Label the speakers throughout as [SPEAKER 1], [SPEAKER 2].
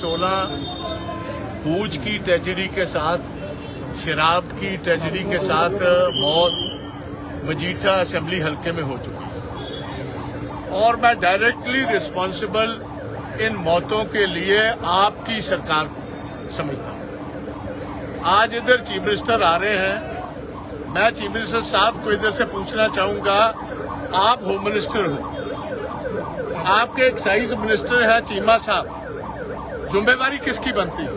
[SPEAKER 1] 2016 भूज की ट्रेजेडी के साथ, शराब की ट्रेजेडी के साथ मौत मजीठा असेंबली हलके में हो चुकी है। और मैं डायरेक्टली रिस्पॉन्सिबल इन मौतों के लिए आपकी सरकार को समझता हूँ। आज इधर चीफ मिनिस्टर आ रहे हैं। मैं चीफ मिनिस्टर साहब को इधर से पूछना चाहूँगा, आप होम मिनिस्टर हो। आपके एक्साइज मिनिस्टर है चीमा साहब। जिम्मेवारी किसकी बनती है?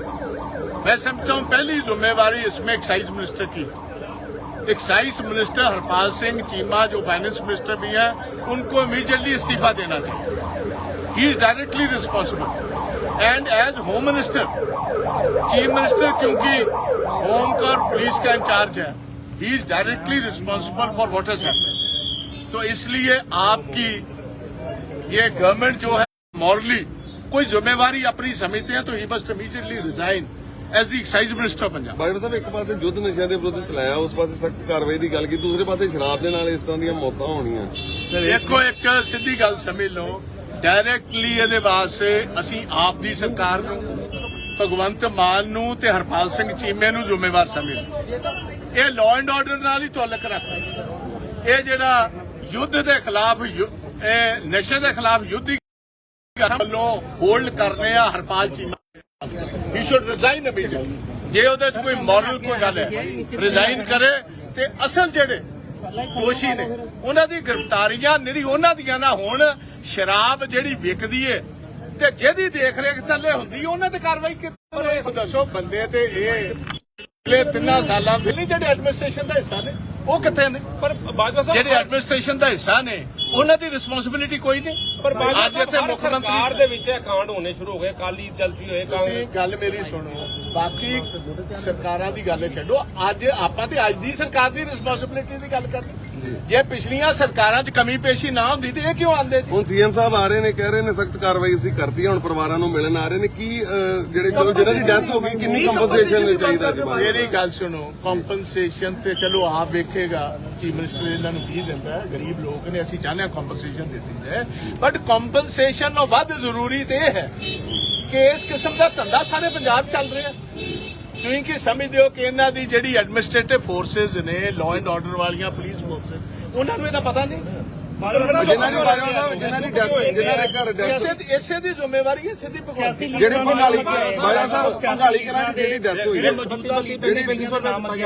[SPEAKER 1] मैं समझता हूँ पहली जिम्मेवारी इसमें एक्साइज मिनिस्टर की एक्साइज मिनिस्टर हरपाल सिंह, चीमा, जो फाइनेंस मिनिस्टर भी हैं, उनको इमीडिएटली इस्तीफा देना चाहिए। He is directly responsible and as home minister chief minister क्योंकि होम का और पुलिस का इंचार्ज है he is directly responsible for what happened तो इसलिए आपकी ये गवर्नमेंट जो है मॉरली कोई जिम्मेवारी अपनी समझते हैं तो ही must immediately resign as the excise minister Punjab
[SPEAKER 2] Bajwa ਸਾਹਿਬ ਇੱਕ ਪਾਸੇ ਯੁੱਧ ਨਸ਼ਿਆਂ ਦੇ ਵਿਰੁੱਧ ਚਲਾਇਆ ਉਸ ਪਾਸੇ ਸਖਤ ਕਾਰਵਾਈ ਦੀ ਗੱਲ ਕੀਤੀ ਦੂਸਰੇ ਪਾਸੇ ਸ਼ਰਾਬ ਦੇ ਨਾਲ ਇਸ ਤਰ੍ਹਾਂ ਦੀਆਂ ਮੌਤਾਂ ਹੋਣੀਆਂ
[SPEAKER 1] ਦੇਖੋ ਇੱਕ ਸਿੱਧੀ ਗੱਲ ਸਮਝ ਲਓ ਡਾਇਰੈਕਟਲੀ ਇਹਦੇ ਵਾਸਤੇ ਅਸੀਂ ਆਪ ਦੀ ਸਰਕਾਰ ਨੂੰ ਭਗਵੰਤ ਮਾਨ ਨੂੰ ਤੇ ਹਰਪਾਲ ਸਿੰਘ ਚੀਮੇ ਨੂੰ ਜ਼ਿੰਮੇਵਾਰ ਸਮਝਦੇ ਇਹ ਲਾਅ ਐਂਡ ਆਰਡਰ ਨਾਲ ਹੀ ਤਾਲੁਕ ਰੱਖਦਾ ਇਹ ਜਿਹੜਾ ਯੁੱਧ ਦੇ ਖਿਲਾਫ ਯੁ- ਇਹ ਨਸ਼ੇ ਦੇ ਖਿਲਾਫ ਯੁੱਧ ਦੀ ਗੱਲ ਵੱਲੋਂ ਹੋਲਡ ਕਰ ਰਹੇ ਆ Harpal Cheema. He should resign immediately ਜੇ ਉਹਦੇ 'ਚ ਕੋਈ ਮੋਰਲ ਕੋਈ ਗੱਲ ਹੈ ਰਿਜ਼ਾਈਨ ਕਰੇ ਤੇ ਅਸਲ ਜਿਹੜੇ ਦੋਸ਼ੀ ਨੇ ਉਹਨਾਂ ਦੀ ਗ੍ਰਿਫਤਾਰੀਆਂ ਨਿਰੀ ਉਹਨਾਂ ਦੀਆਂ ਨਾ ਹੋਣ ਸ਼ਰਾਬ ਜਿਹੜੀ ਵਿਕਦੀ ਏ ਤੇ ਜਿਹਦੀ ਦੇਖ ਰੇਖ ਥੱਲੇ ਹੁੰਦੀ ਉਹਨਾਂ ਤੇ ਕਾਰਵਾਈ ਕੀਤੀ ਦੱਸੋ ਬੰਦੇ ਤੇ ਇਹ ਪਿਛਲੇ ਤਿੰਨਾਂ ਸਾਲਾਂ ਦੇ ਨਹੀਂ ਜਿਹੜੇ ਐਡਮਿਨਿਸਟ੍ਰੇਸ਼ਨ ਦਾ ਹਿੱਸਾ ਨੇ ਉਹ ਕਿੱਥੇ ਨੇ?
[SPEAKER 3] ਪਰ ਬਾਜਵਾ ਸਾਹਿਬ
[SPEAKER 1] ਜਿਹੜੇ ਐਡਮਿਨਿਸਟ੍ਰੇਸ਼ਨ ਦਾ ਹਿੱਸਾ ਨੇ ਉਹਨਾਂ ਦੀ ਰਿਸਪੌਂਸਿਬਿਲਿਟੀ ਕੋਈ ਨਹੀਂ।
[SPEAKER 3] ਪਰ
[SPEAKER 1] ਅੱਜ ਇੱਥੇ ਮੁੱਖ
[SPEAKER 3] ਸਰਕਾਰ
[SPEAKER 1] ਮੰਤਰੀ
[SPEAKER 3] ਦੇ ਵਿੱਚ ਇਹ ਕਾਂਡ ਹੋਣੇ ਸ਼ੁਰੂ ਹੋ ਗਏ ਕਾਲੀ ਜਲਸੀ ਹੋਏ
[SPEAKER 1] ਤੁਸੀਂ ਗੱਲ ਮੇਰੀ ਸੁਣੋ। ਬਾਕੀ ਸਰਕਾਰਾਂ ਦੀ ਗੱਲ ਛੱਡੋ। ਅੱਜ ਆਪਾਂ ਤੇ ਅੱਜ ਦੀ ਸਰਕਾਰ ਦੀ ਰਿਸਪੌਂਸਿਬਿਲਿਟੀ ਦੀ ਗੱਲ ਕਰਦੇ ਜੇ ਪਿਛਲੀਆਂ ਸਰਕਾਰਾਂ 'ਚ ਕਮੀ ਪੇਸ਼ੀ ਨਾ ਹੁੰਦੀ ਤੇ ਇਹ ਕਿਉਂ ਆਂਦੇ ਜੀ?
[SPEAKER 2] ਹੁਣ ਸੀਐਮ ਸਾਹਿਬ ਆ ਰਹੇ ਨੇ ਕਹਿ ਰਹੇ ਨੇ ਸਖਤ ਕਾਰਵਾਈ ਅਸੀਂ ਕਰਤੀ ਹੈ ਹੁਣ ਪਰਿਵਾਰਾਂ ਨੂੰ ਮਿਲਣ ਆ ਰਹੇ ਨੇ। ਕੀ ਅਹ, ਜਿਹੜੇ ਚਲੋ ਜਿਹਨਾਂ ਦੀ ਡੈਥ ਹੋ ਗਈ ਕਿੰਨੀ ਕੰਪਨਸੇਸ਼ਨ ਚਾਹੀਦਾ ਜੀ?
[SPEAKER 1] ਮੇਰੀ ਗੱਲ ਸੁਣੋ ਕੰਪਨਸੇਸ਼ਨ ਤੇ ਚਲੋ ਆਪ ਵੇਖੇਗਾ ਚੀਫ ਮਿਨਿਸਟਰ ਇਹਨਾਂ ਨੂੰ ਕੀ ਦਿੰਦਾ ਹੈ ਗਰੀਬ ਲੋਕ ਨੇ ਅਸੀਂ ਚਾਹੁੰਦੇ ਹਾਂ ਕੰਪਨਸੇਸ਼ਨ ਦਿੱਤੀ ਜਾਏ ਬਟ ਕੰਪਨਸੇਸ਼ਨ ਨਾਲੋਂ ਵੱਧ ਜ਼ਰੂਰੀ ਤੇ ਇਹ ਹੈ ਕਿ ਇਸ ਕਿਸਮ ਦਾ ਧੰਦਾ ਸਾਰੇ ਪੰਜਾਬ 'ਚ ਚੱਲ ਰਿਹਾ। ਤੁਸੀਂ ਕੀ ਸਮਝਦੇ ਹੋ ਕਿ ਇਹਨਾਂ ਦੀ ਜਿਹੜੀ ਐਡਮਿਨਿਸਟ੍ਰੇਟਿਵ ਫੋਰਸਸ ਨੇ ਲਾਅ ਐਂਡ ਆਰਡਰ ਵਾਲੀਆਂ ਪੁਲਿਸ ਫੋਰਸਸ ਉਹਨਾਂ ਨੂੰ ਇਹਦਾ ਪਤਾ ਨਹੀਂ।
[SPEAKER 2] ਜਿਨ੍ਹਾਂ ਦੀ ਬਾਜਵਾ ਸਾਹਿਬ ਜਿਨ੍ਹਾਂ ਦੀ ਡੈਥ ਜਿਨ੍ਹਾਂ ਦੇ ਘਰ ਡੈਥ
[SPEAKER 1] ਇਸੇ ਦੀ ਇਸੇ ਦੀ ਜ਼ਿੰਮੇਵਾਰੀ ਹੈ ਸਿੱਧੀ ਭਗਵੰਤ ਦੀ
[SPEAKER 2] ਜਿਹੜੀ ਬੰਗਾਲੀ ਬਾਜਵਾ ਸਾਹਿਬ ਬੰਗਾਲੀ ਕਲਾਂ ਦੀ ਜਿਹੜੀ ਡੈਥ ਹੋਈ ਹੈ।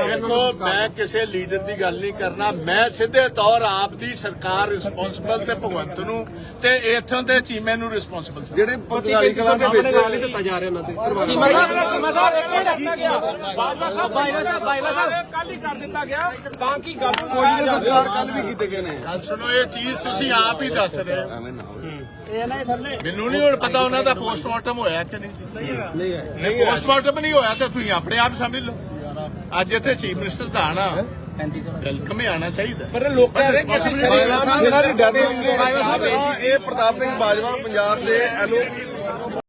[SPEAKER 1] ਦੇਖੋ ਮੈਂ ਕਿਸੇ ਲੀਡਰ ਦੀ ਗੱਲ ਨਹੀਂ ਕਰਨਾ। ਮੈਂ ਸਿੱਧੇ ਤੌਰ ਆਪ ਦੀ ਸਰਕਾਰ ਰਿਸਪੌਂਸਿਬਲ ਤੇ ਭਗਵੰਤ ਨੂੰ ਤੇ ਇੱਥੋਂ ਦੇ ਚੀਮੇ ਨੂੰ ਰਿਸਪੌਂਸਿਬਲ
[SPEAKER 2] ਜਿਹੜੇ ਬੰਗਾਲੀ ਕਲਾਂ ਦੇ ਵਿੱਚ
[SPEAKER 3] ਬਾਜਵਾ ਸਾਹਿਬ ਕੱਲ ਹੀ ਕਰ ਦਿੱਤਾ ਗਿਆ ਤਾਂ ਕੀ ਗੱਲ
[SPEAKER 2] ਫੌਜੀ ਦੇ ਸੰਸਕਾਰ ਕੱਲ ਵੀ ਕੀਤੇ ਗਏ ਨੇ।
[SPEAKER 1] ਗੱਲ ਸੁਣੋ ਇਹ ਚੀਜ਼ ਤੁਸੀਂ ਆਪ ਹੀ ਦੱਸ ਰਹੇ ਹੋ।
[SPEAKER 2] ਐਵੇਂ ਨਾ ਹੋਵੇ।
[SPEAKER 1] ਮੈਨੂੰ ਨਹੀਂ ਹੁਣ ਪਤਾ ਉਹਨਾਂ ਦਾ ਪੋਸਟਮਾਰਟਮ ਹੋਇਆ ਕਿ ਨਹੀਂ। ਨਹੀਂ ਨਹੀਂ ਪੋਸਟਮਾਰਟਮ ਨਹੀਂ ਹੋਇਆ ਤਾਂ ਤੁਸੀਂ ਆਪਣੇ ਆਪ ਸਮਝ ਲਓ। ਅੱਜ ਇੱਥੇ ਚੀਫ ਮਿਨਿਸਟਰ ਦਾ ਆਣਾ ਵੈਲਕਮ ਹੀ ਆਣਾ ਚਾਹੀਦਾ।
[SPEAKER 3] ਪਰ ਲੋਕ ਕਹਿ ਰਹੇ ਕਿ ਅਸੀਂ
[SPEAKER 2] ਜਿਨ੍ਹਾਂ ਦੀ ਡੈਥ ਹੋਈ ਹੈ ਹਾਂ, ਇਹ ਪ੍ਰਤਾਪ ਸਿੰਘ ਬਾਜਵਾ ਪੰਜਾਬ ਦੇ ਐਲਓ